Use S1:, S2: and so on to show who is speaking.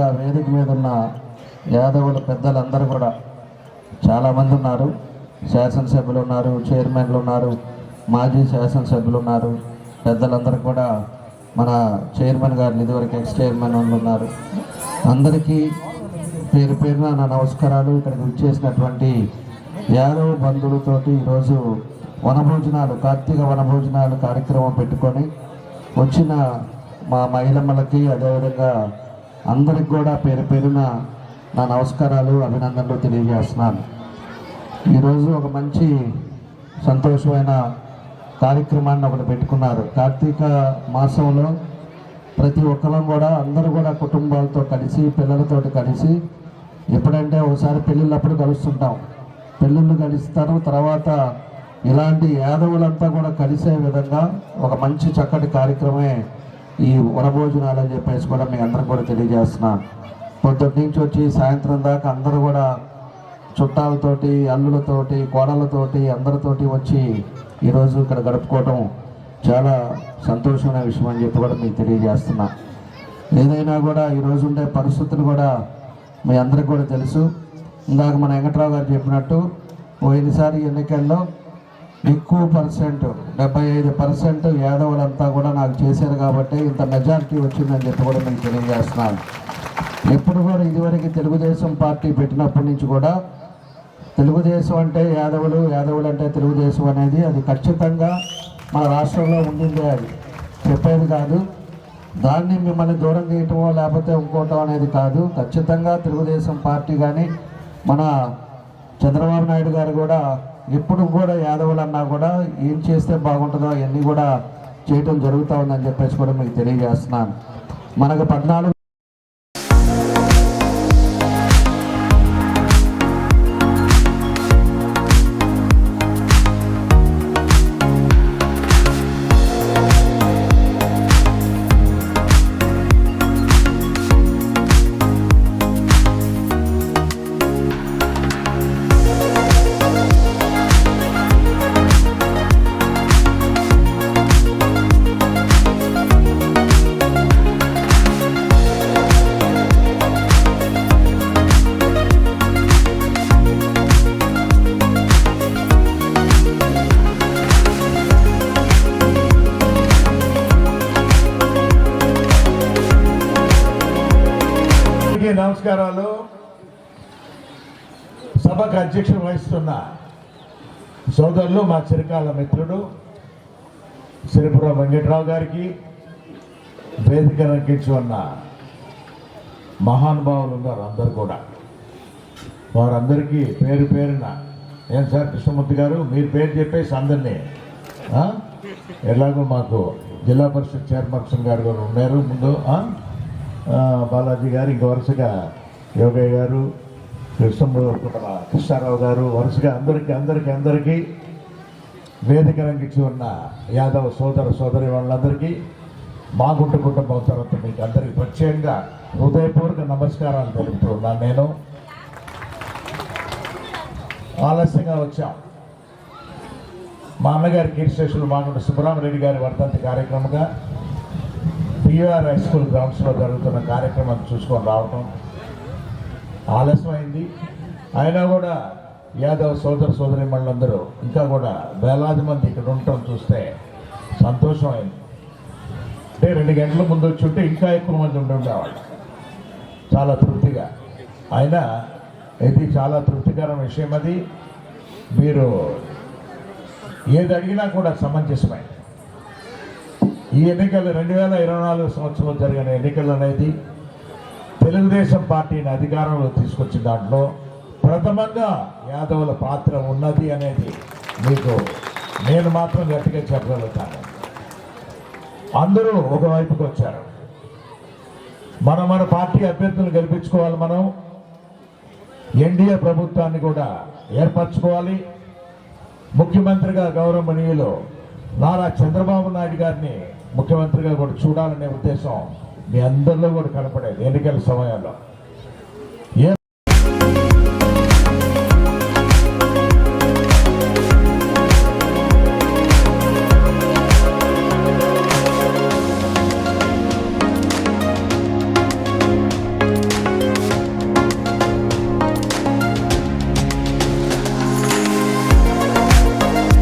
S1: వెంకట్రావు వేదిక మీద ఉన్న యాదవుల పెద్దలందరూ కూడా చాలామంది ఉన్నారు. శాసనసభ్యులు ఉన్నారు చైర్మన్లు ఉన్నారు మాజీ శాసనసభ్యులు ఉన్నారు. పెద్దలందరూ కూడా మన చైర్మన్ గారు ఇదివరకు ఎక్స్ చైర్మన్ వాళ్ళు ఉన్నారు. అందరికీ పేరు పేరున నా నమస్కారాలు. ఇక్కడికి విచ్చేసినటువంటి యాదవ బంధువులతోటి ఈరోజు వనభోజనాలు కార్తీక వనభోజనాలు కార్యక్రమం పెట్టుకొని వచ్చిన మా మహిళమ్మలకి అదేవిధంగా అందరికి కూడా పేరు పేరున నా నమస్కారాలు అభినందనలు తెలియజేస్తున్నాను. ఈరోజు ఒక మంచి సంతోషమైన కార్యక్రమాన్ని ఒకటి పెట్టుకున్నారు. కార్తీక మాసంలో ప్రతి ఒక్కరం కూడా అందరూ కూడా కుటుంబాలతో కలిసి పిల్లలతో కలిసి ఎప్పుడంటే ఒకసారి పెళ్ళిళ్ళప్పుడు కలుస్తుంటాం. పెళ్ళిళ్ళు కలుస్తారు తర్వాత ఇలాంటి యాదవులంతా కూడా కలిసే విధంగా ఒక మంచి చక్కటి కార్యక్రమే ఈ వనభోజనాలు అని చెప్పేసి కూడా మీ అందరం కూడా తెలియజేస్తున్నాను పొద్దున్న నుంచి వచ్చి సాయంత్రం దాకా అందరూ కూడా చుట్టాలతోటి అల్లులతోటి కోడలతోటి అందరితోటి వచ్చి ఈరోజు ఇక్కడ గడుపుకోవటం చాలా సంతోషమైన విషయం అని చెప్పి కూడా మీకు తెలియజేస్తున్నా. ఏదైనా కూడా ఈరోజు ఉండే పరిస్థితులు కూడా మీ అందరికి కూడా తెలుసు. ఇందాక మన వెంకట్రావు గారు చెప్పినట్టు పోయినసారి ఎన్నికల్లో ఎక్కువ పర్సెంట్ డెబ్బై ఐదు పర్సెంట్ యాదవులంతా కూడా నాకు చేశారు కాబట్టి ఇంత మెజారిటీ వచ్చిందని చెప్పి కూడా నేను తెలియజేస్తున్నాను. ఎప్పుడు కూడా ఇదివరకు తెలుగుదేశం పార్టీ పెట్టినప్పటి నుంచి కూడా తెలుగుదేశం అంటే యాదవులు యాదవులు అంటే తెలుగుదేశం అనేది అది ఖచ్చితంగా మన రాష్ట్రంలో ఉండిందే అది. చెప్పేది కాదు. దాన్ని మిమ్మల్ని దూరం చేయటమో లేకపోతే ఇంకోటం అనేది కాదు. ఖచ్చితంగా తెలుగుదేశం పార్టీ కానీ మన చంద్రబాబు నాయుడు గారు కూడా ఎప్పుడు కూడా యాదవులు అన్నా కూడా ఏం చేస్తే బాగుంటుందో అవన్నీ కూడా చేయటం జరుగుతూ ఉందని చెప్పేసి కూడా మీకు తెలియజేస్తున్నాను. మనకు పద్నాలుగు
S2: నమస్కారాలు. సభకు అధ్యక్షుడు వహిస్తున్న సోదరులు మా చిరకాల మిత్రుడు సిరిపురం వెంకట్రావు గారికి వేదిక రంకించి ఉన్న మహానుభావులు ఉన్నారు అందరు కూడా. వారందరికీ పేరు పేరున ఏం సార్ కృష్ణమూర్తి గారు? మీరు పేరు చెప్పేసి అందరినీ ఎలాగో మాకు జిల్లా పరిషత్ చైర్పర్సన్ గారు కూడా ఉన్నారు ముందు బాలాజీ గారు ఇంక వరుసగా యోగయ్య గారు కృష్ణ కృష్ణారావు గారు వరుసగా అందరికీ అందరికీ అందరికీ వేదిక రంగించి ఉన్న యాదవ్ సోదర సోదరి వాళ్ళందరికీ మా గుంట కుటుంబం తర్వాత మీకు అందరికీ ప్రత్యేకంగా హృదయపూర్వక నమస్కారాలు తెలుపుతూ ఉన్నాను నేను. ఆలస్యంగా వచ్చాం. మా అన్నగారి కీర్తిశేషులు మాగుంట సుబ్బరామరెడ్డి గారి వర్ధంతి కార్యక్రమంగా పిఆర్ హై స్కూల్ గ్రౌండ్స్లో జరుగుతున్న కార్యక్రమాన్ని చూసుకొని రావటం ఆలస్యమైంది. అయినా కూడా యాదవ్ సోదర సోదరి మళ్ళందరూ ఇంకా కూడా వేలాది మంది ఇక్కడ ఉండటం చూస్తే సంతోషమైంది. అంటే రెండు గంటల ముందు వచ్చి ఉంటే ఇంకా ఎక్కువ మంది ఉండేవాళ్ళు. చాలా తృప్తిగా. అయినా ఇది చాలా తృప్తికర విషయం అది. మీరు ఏది అడిగినా కూడా సమంజసమే ఈ ఎన్నికలు రెండు వేల ఇరవై నాలుగు సంవత్సరంలో జరిగిన ఎన్నికలు అనేది తెలుగుదేశం పార్టీని అధికారంలో తీసుకొచ్చిన దాంట్లో ప్రథమంగా యాదవుల పాత్ర ఉన్నది అనేది మీకు నేను మాత్రం గట్టిగా చెప్పగలుగుతాను. అందరూ ఒకవైపుకి వచ్చారు. మనం మన పార్టీ అభ్యర్థులను గెలిపించుకోవాలి మనం. ఎన్డీఏ ప్రభుత్వాన్ని కూడా ఏర్పరచుకోవాలి. ముఖ్యమంత్రిగా గౌరవనీయులు నారా చంద్రబాబు నాయుడు గారిని ముఖ్యమంత్రిగా కూడా చూడాలనే ఉద్దేశం మీ అందరిలో కూడా కనపడేది ఎన్నికల సమయంలో.